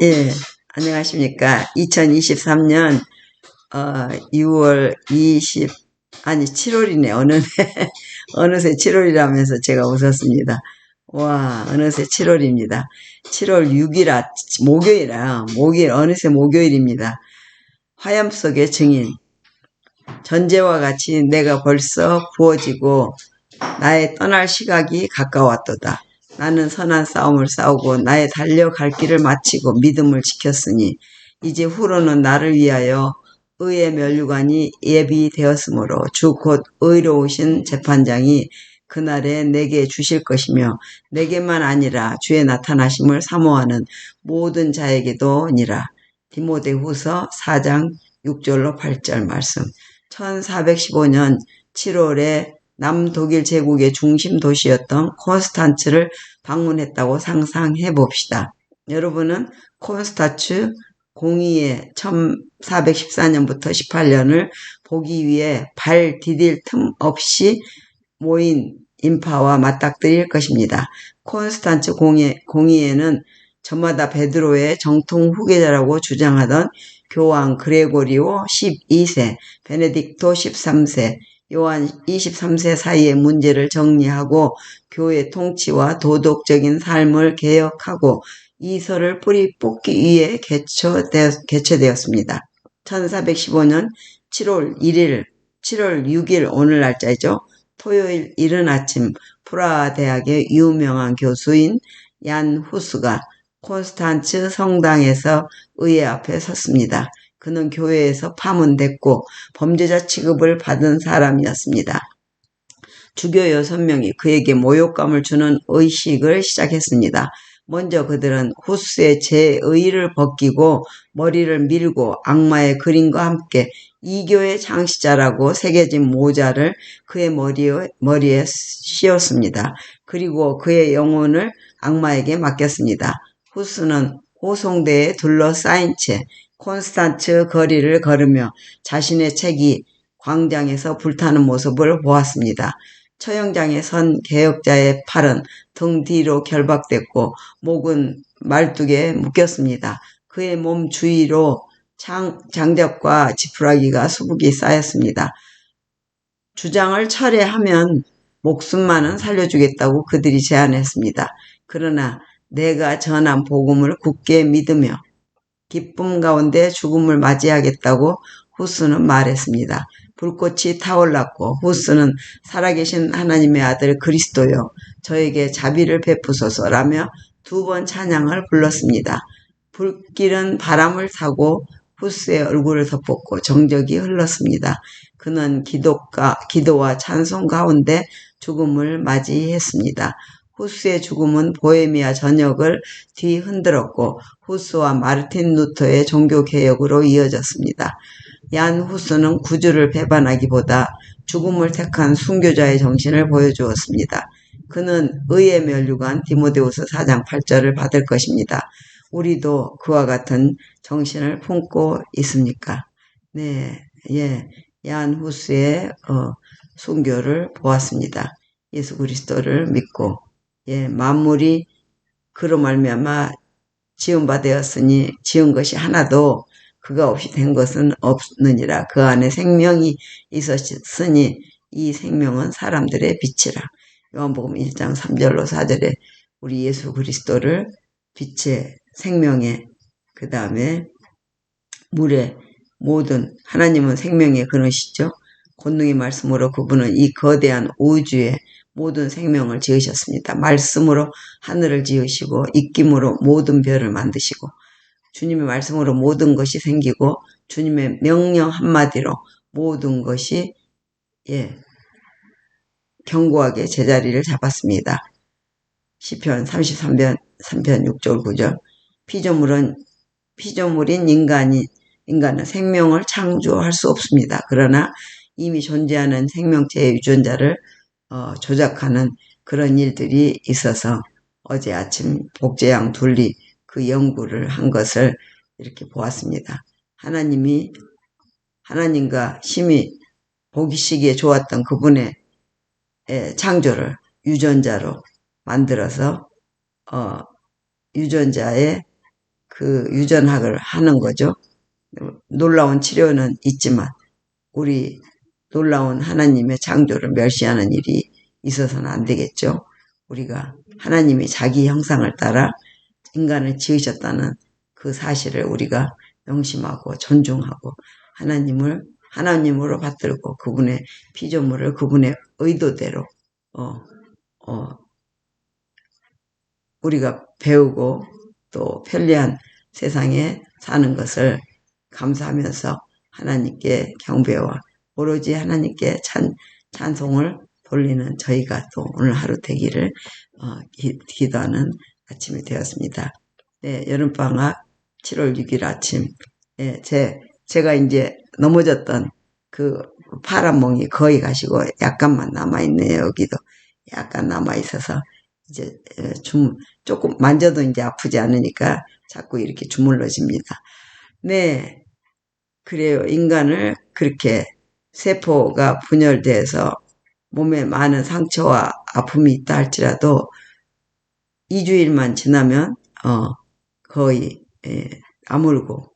예, 안녕하십니까. 2023년, 어, 6월 20, 아니, 7월이네. 어느새, 어느새 7월이라면서 제가 웃었습니다. 와, 어느새 7월입니다. 7월 6일 아, 목요일아, 목요일, 어느새 목요일입니다. 화염 속의 증인. 전제와 같이 내가 벌써 부어지고, 나의 떠날 시각이 가까웠도다. 나는 선한 싸움을 싸우고 나의 달려갈 길을 마치고 믿음을 지켰으니 이제 후로는 나를 위하여 의의 면류관이 예비되었으므로 주 곧 의로우신 재판장이 그날에 내게 주실 것이며 내게만 아니라 주의 나타나심을 사모하는 모든 자에게도니라. 디모데후서 4장 6절로 8절 말씀. 1415년 7월에 남독일 제국의 중심 도시였던 콘스탄츠를 방문했다고 상상해 봅시다. 여러분은 콘스타츠 공의의 1414년부터 18년을 보기 위해 발 디딜 틈 없이 모인 인파와 맞닥뜨릴 것입니다. 콘스탄츠 공의, 공의에는 저마다 베드로의 정통 후계자라고 주장하던 교황 그레고리오 12세, 베네딕토 13세, 요한 23세 사이의 문제를 정리하고 교회 통치와 도덕적인 삶을 개혁하고 이설을 뿌리 뽑기 위해 개최되었, 개최되었 습니다. 1415년 7월 1일, 7월 6일 오늘 날짜이죠. 토요일 이른 아침 프라하 대학의 유명한 교수인 얀 후스가 콘스탄츠 성당에서 의회 앞에 섰습니다. 그는 교회에서 파문됐고 범죄자 취급을 받은 사람이었습니다. 주교 여섯 명이 그에게 모욕감을 주는 의식을 시작했습니다. 먼저 그들은 후스의 제의를 벗기고 머리를 밀고 악마의 그림과 함께 이교의 장시자라고 새겨진 모자를 그의 머리에, 머리에 씌웠습니다. 그리고 그의 영혼을 악마에게 맡겼습니다. 후스는 호송대에 둘러싸인 채 콘스탄츠 거리를 걸으며 자신의 책이 광장에서 불타는 모습을 보았습니다. 처형장에 선 개혁자의 팔은 등 뒤로 결박됐고 목은 말뚝에 묶였습니다. 그의 몸 주위로 장, 장작과 지푸라기가 수북이 쌓였습니다. 주장을 철회하면 목숨만은 살려주겠다고 그들이 제안했습니다. 그러나 내가 전한 복음을 굳게 믿으며 기쁨 가운데 죽음을 맞이하겠다고 후스는 말했습니다. 불꽃이 타올랐고 후스는 살아계신 하나님의 아들 그리스도요 저에게 자비를 베푸소서라며 두 번 찬양을 불렀습니다. 불길은 바람을 타고 후스의 얼굴을 덮었고 정적이 흘렀습니다. 그는 기도가, 기도와 찬송 가운데 죽음을 맞이했습니다. 후스의 죽음은 보헤미아 전역을 뒤흔들었고 후스와 마르틴 루터의 종교개혁으로 이어졌습니다. 얀 후스는 구주를 배반하기보다 죽음을 택한 순교자의 정신을 보여주었습니다. 그는 의의 멸류관 디모데우스 4장 8절을 받을 것입니다. 우리도 그와 같은 정신을 품고 있습니까? 네, 예, 얀 후스의 어, 순교를 보았습니다. 예수 그리스도를 믿고 예, 만물이 그로 말미암아 지은 바 되었으니 지은 것이 하나도 그가 없이 된 것은 없느니라. 그 안에 생명이 있었으니 이 생명은 사람들의 빛이라. 요한복음 1장 3절로 4절에 우리 예수 그리스도를 빛의 생명의 그 다음에 물의 모든 하나님은 생명의 그릇이죠. 권능의 말씀으로 그분은 이 거대한 우주의 모든 생명을 지으셨습니다. 말씀으로 하늘을 지으시고 입김으로 모든 별을 만드시고 주님의 말씀으로 모든 것이 생기고 주님의 명령 한마디로 모든 것이 예 견고하게 제자리를 잡았습니다. 시편 33편 3편 6절 9절 피조물은 피조물인 인간이 인간은 생명을 창조할 수 없습니다. 그러나 이미 존재하는 생명체의 유전자를 어, 조작하는 그런 일들이 있어서 어제 아침 복제양 둘리 그 연구를 한 것을 이렇게 보았습니다. 하나님이 하나님과 심히 보기시기에 좋았던 그분의 창조를 유전자로 만들어서 어, 유전자의 그 유전학을 하는 거죠. 놀라운 치료는 있지만 우리 놀라운 하나님의 창조를 멸시하는 일이 있어서는 안 되겠죠. 우리가 하나님이 자기 형상을 따라 인간을 지으셨다는 그 사실을 우리가 명심하고 존중하고 하나님을 하나님으로 받들고 그분의 피조물을 그분의 의도대로 어, 어, 우리가 배우고 또 편리한 세상에 사는 것을 감사하면서 하나님께 경배와 오로지 하나님께 찬, 찬송을 돌리는 저희가 또 오늘 하루 되기를 어, 기, 기도하는 아침이 되었습니다. 네, 여름방학 7월 6일 아침 네, 제, 제가 이제 넘어졌던 그 파란 몽이 거의 가시고 약간만 남아있네요. 여기도 약간 남아있어서 이제 좀 조금 만져도 이제 아프지 않으니까 자꾸 이렇게 주물러집니다. 네, 그래요. 인간을 그렇게 세포가 분열돼서 몸에 많은 상처와 아픔이 있다 할지라도 2주일만 지나면 어 거의 예, 아물고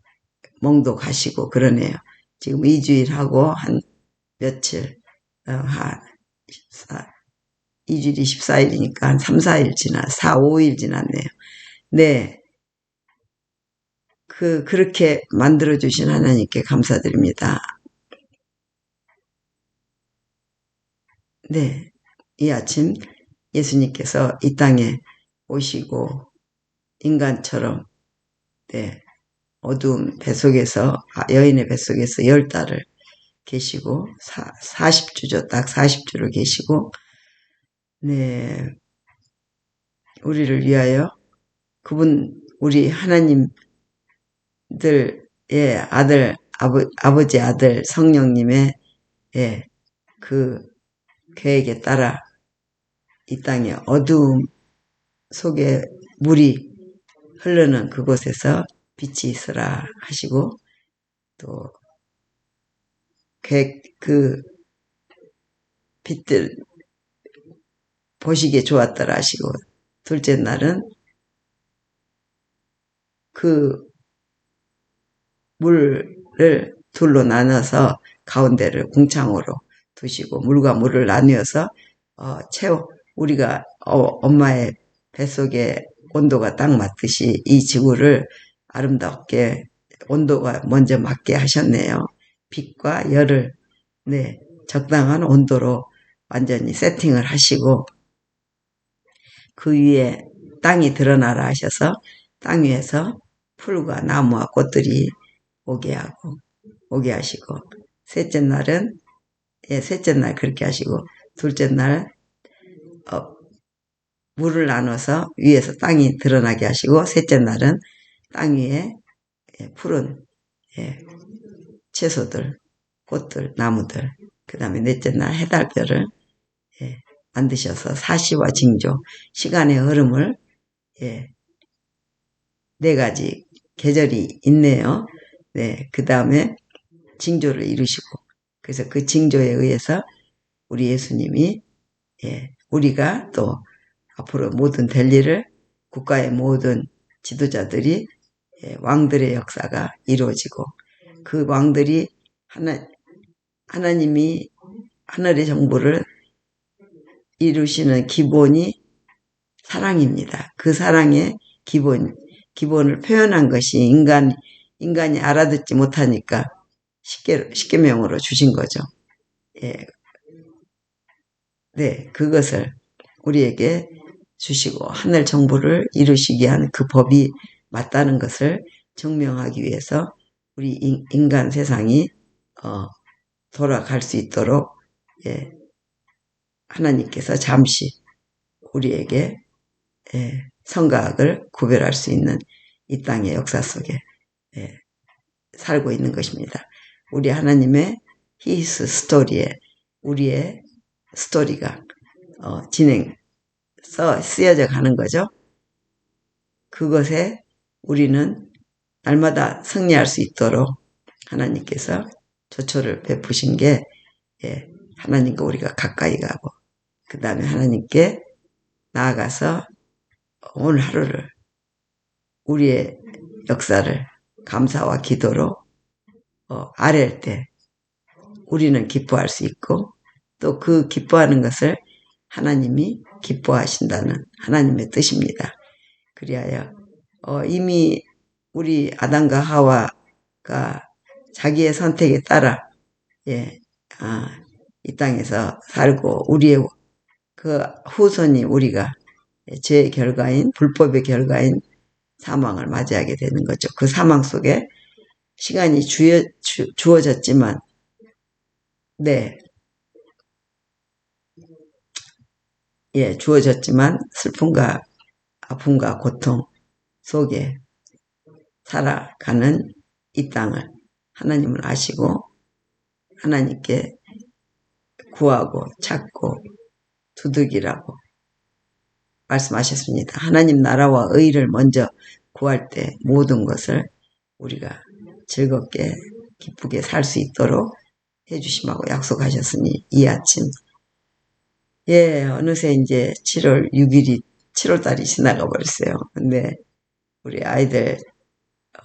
멍도 가시고 그러네요. 지금 2주일 하고 한 며칠 어, 한 14, 2주일이 14일이니까 한 3, 4일 지나 4, 5일 지났네요. 네. 그 그렇게 만들어 주신 하나님께 감사드립니다. 네. 이 아침 예수님께서 이 땅에 오시고 인간처럼 네. 어두운 뱃속에서 아, 여인의 뱃속에서 열 달을 계시고 사, 40주죠. 딱 40주를 계시고 네. 우리를 위하여 그분 우리 하나님들의 아들 아버, 아버지 아들 성령님의 예, 그 계획에 따라 이 땅에 어두움 속에 물이 흐르는 그곳에서 빛이 있으라 하시고 또그 빛들 보시기에 좋았더라 하시고 둘째 날은 그 물을 둘로 나눠서 가운데를 궁창으로 두시고 물과 물을 나뉘어서 어, 채워 우리가 어, 엄마의 뱃속에 온도가 딱 맞듯이 이 지구를 아름답게 온도가 먼저 맞게 하셨네요. 빛과 열을 네 적당한 온도로 완전히 세팅을 하시고 그 위에 땅이 드러나라 하셔서 땅 위에서 풀과 나무와 꽃들이 오게 하고 오게 하시고 셋째 날은 예, 셋째 날 그렇게 하시고 둘째 날 어, 물을 나눠서 위에서 땅이 드러나게 하시고 셋째 날은 땅 위에 예, 푸른 예, 채소들, 꽃들, 나무들 그 다음에 넷째 날 해달별을 예, 만드셔서 사시와 징조 시간의 흐름을 예, 네 가지 계절이 있네요. 네, 그 다음에 징조를 이루시고 그래서 그 징조에 의해서 우리 예수님이 예, 우리가 또 앞으로 모든 될 일을 국가의 모든 지도자들이 예, 왕들의 역사가 이루어지고 그 왕들이 하나 하나님이 하늘의 정부를 이루시는 기본이 사랑입니다. 그 사랑의 기본 기본을 표현한 것이 인간 인간이 알아듣지 못하니까 쉽게 쉽게명으로 주신 거죠. 예. 네, 그것을 우리에게 주시고 하늘 정부를 이루시게 한그 법이 맞다는 것을 증명하기 위해서 우리 인 간 세상이 어, 돌아갈 수 있도록 예, 하나님께서 잠시 우리에게 예, 성각을 구별할 수 있는 이 땅의 역사 속에 예, 살고 있는 것입니다. 우리 하나님의 히스 스토리에 우리의 스토리가 어, 진행 써 쓰여져 가는 거죠. 그것에 우리는 날마다 승리할 수 있도록 하나님께서 조처를 베푸신 게 예, 하나님과 우리가 가까이 가고 그 다음에 하나님께 나아가서 오늘 하루를 우리의 역사를 감사와 기도로 어, 아랠 때 우리는 기뻐할 수 있고 또 그 기뻐하는 것을 하나님이 기뻐하신다는 하나님의 뜻입니다. 그리하여 어, 이미 우리 아담과 하와가 자기의 선택에 따라 예, 아, 이 땅에서 살고 우리의 그 후손이 우리가 죄의 결과인 불법의 결과인 사망을 맞이하게 되는 거죠. 그 사망 속에 시간이 주어, 주, 주어졌지만 네. 예, 주어졌지만 슬픔과 아픔과 고통 속에 살아가는 이 땅을 하나님을 아시고 하나님께 구하고 찾고 두둑이라고 말씀하셨습니다. 하나님 나라와 의를 먼저 구할 때 모든 것을 우리가 즐겁게 기쁘게 살 수 있도록 해주심하고 약속하셨으니 이 아침 예 어느새 이제 7월 6일이 7월 달이 지나가 버렸어요. 근데 우리 아이들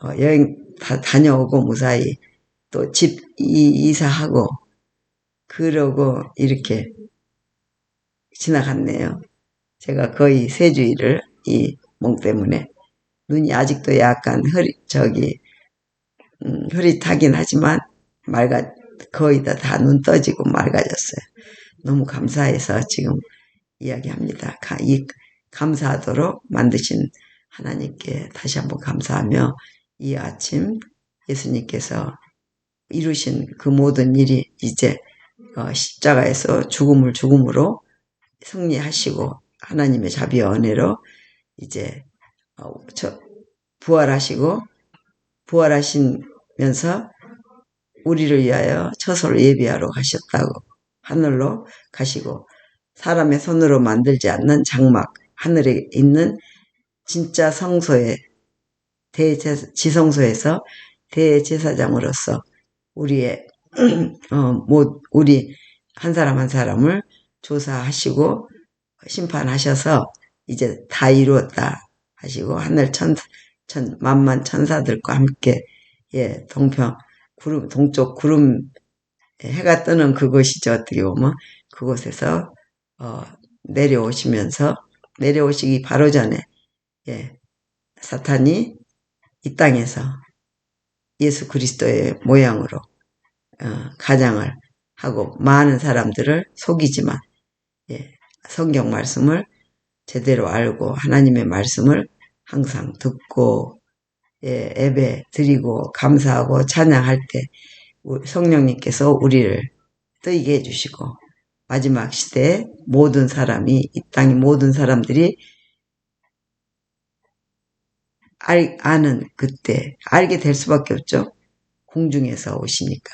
어, 여행 다 다녀오고 무사히 또 집 이사하고 그러고 이렇게 지나갔네요. 제가 거의 세 주일을 이 몽 때문에 눈이 아직도 약간 흐리 저기 음, 흐릿하긴 하지만 맑아 거의 다 다 눈 떠지고 맑아졌어요. 너무 감사해서 지금 이야기합니다. 이 감사하도록 만드신 하나님께 다시 한번 감사하며 이 아침 예수님께서 이루신 그 모든 일이 이제 어, 십자가에서 죽음을 죽음으로 승리하시고 하나님의 자비와 은혜로 이제 어, 부활하시고 부활하시 면서 우리를 위하여 처소를 예비하러 가셨다고 하늘로 가시고 사람의 손으로 만들지 않는 장막 하늘에 있는 진짜 성소에 대지성소에서 대제사장으로서 우리의 어, 뭐 우리 한 사람 한 사람을 조사하시고 심판하셔서 이제 다 이루었다 하시고 하늘 천, 천 만만 천사들과 함께 예 동평 구름 동쪽 구름 해가 뜨는 그곳이죠 어떻게 보면. 그곳에서 어, 내려오시면서 내려오시기 바로 전에 예 사탄이 이 땅에서 예수 그리스도의 모양으로 어, 가장을 하고 많은 사람들을 속이지만 예, 성경 말씀을 제대로 알고 하나님의 말씀을 항상 듣고 예, 예배 드리고 감사하고 찬양할 때 성령님께서 우리를 뜨이게 해주시고 마지막 시대에 모든 사람이 이 땅의 모든 사람들이 알, 아는 그때 알게 될 수밖에 없죠. 공중에서 오시니까.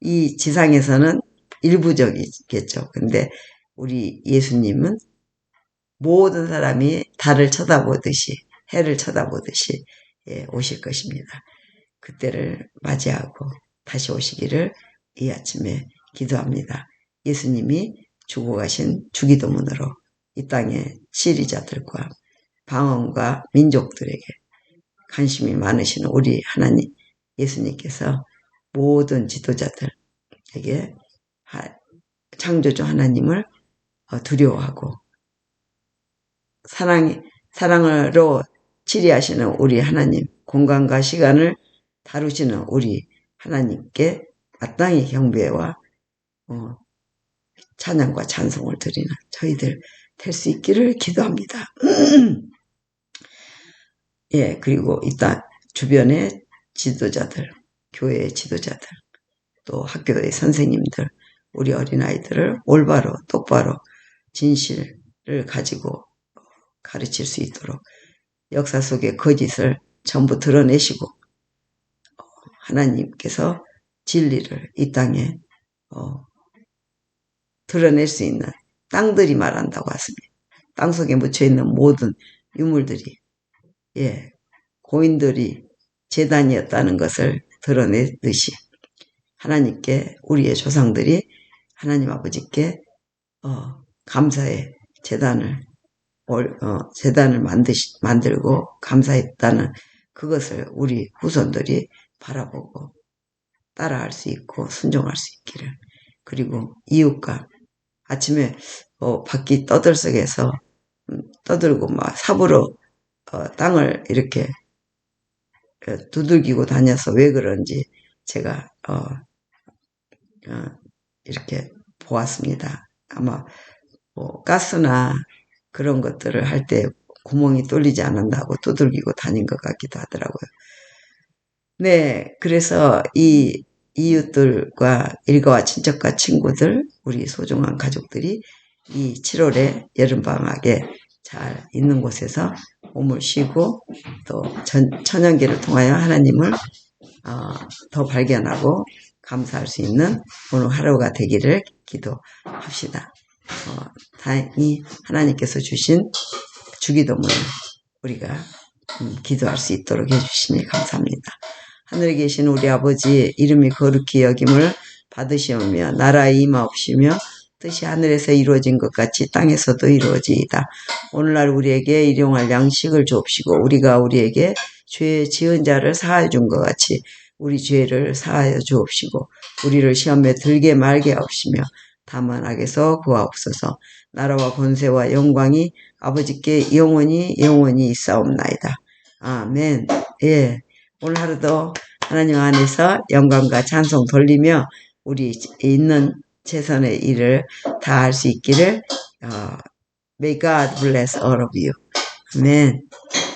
이 지상에서는 일부적이겠죠. 근데 우리 예수님은 모든 사람이 달을 쳐다보듯이 해를 쳐다보듯이 예, 오실 것입니다. 그때를 맞이하고 다시 오시기를 이 아침에 기도합니다. 예수님이 주고 가신 주기도문으로 이 땅의 시리자들과 방언과 민족들에게 관심이 많으신 우리 하나님 예수님께서 모든 지도자들에게 창조주 하나님을 어, 두려워하고 사랑 사랑으로 치리하시는 우리 하나님 공간과 시간을 다루시는 우리 하나님께 마땅히 경배와 어, 찬양과 찬송을 드리는 저희들 될 수 있기를 기도합니다. 예, 그리고 일단 주변의 지도자들, 교회의 지도자들, 또 학교의 선생님들, 우리 어린아이들을 올바로, 똑바로, 진실을 가지고 가르칠 수 있도록 역사 속의 거짓을 전부 드러내시고 하나님께서 진리를 이 땅에 어, 드러낼 수 있는 땅들이 말한다고 하습니다. 땅 속에 묻혀 있는 모든 유물들이 예 고인들이 재단이었다는 것을 드러내듯이 하나님께 우리의 조상들이 하나님 아버지께 어, 감사의 재단을 어, 재단을 만드시, 만들고 감사했다는 그것을 우리 후손들이 바라보고 따라할 수 있고 순종할 수 있기를 그리고 이웃과 아침에 뭐 바퀴 떠들썩해서 음, 떠들고 막 삽으로 어, 땅을 이렇게 어, 두들기고 다녀서 왜 그런지 제가 어, 어, 이렇게 보았습니다. 아마 뭐 가스나 그런 것들을 할 때 구멍이 뚫리지 않는다고 두들기고 다닌 것 같기도 하더라고요. 네, 그래서 이 이웃들과 일가와 친척과 친구들, 우리 소중한 가족들이 이 7월에 여름방학에 잘 있는 곳에서 몸을 쉬고 또 전, 천연기를 통하여 하나님을 어, 더 발견하고 감사할 수 있는 오늘 하루가 되기를 기도합시다. 어, 다행히 하나님께서 주신 주기도문을 우리가 음, 기도할 수 있도록 해주시니 감사합니다. 하늘에 계신 우리 아버지 이름이 거룩히 여김을 받으시오며 나라의 임하옵시며 뜻이 하늘에서 이루어진 것 같이 땅에서도 이루어지이다. 오늘날 우리에게 일용할 양식을 주옵시고 우리가 우리에게 죄 지은 자를 사하여 준 것 같이 우리 죄를 사하여 주옵시고 우리를 시험에 들게 말게 하옵시며 다만 악에서 구하옵소서 나라와 권세와 영광이 아버지께 영원히 영원히 있사옵나이다. 아멘. 예. 오늘 하루도 하나님 안에서 영광과 찬송 돌리며 우리 있는 최선의 일을 다 할 수 있기를 어, May God bless all of you. 아멘.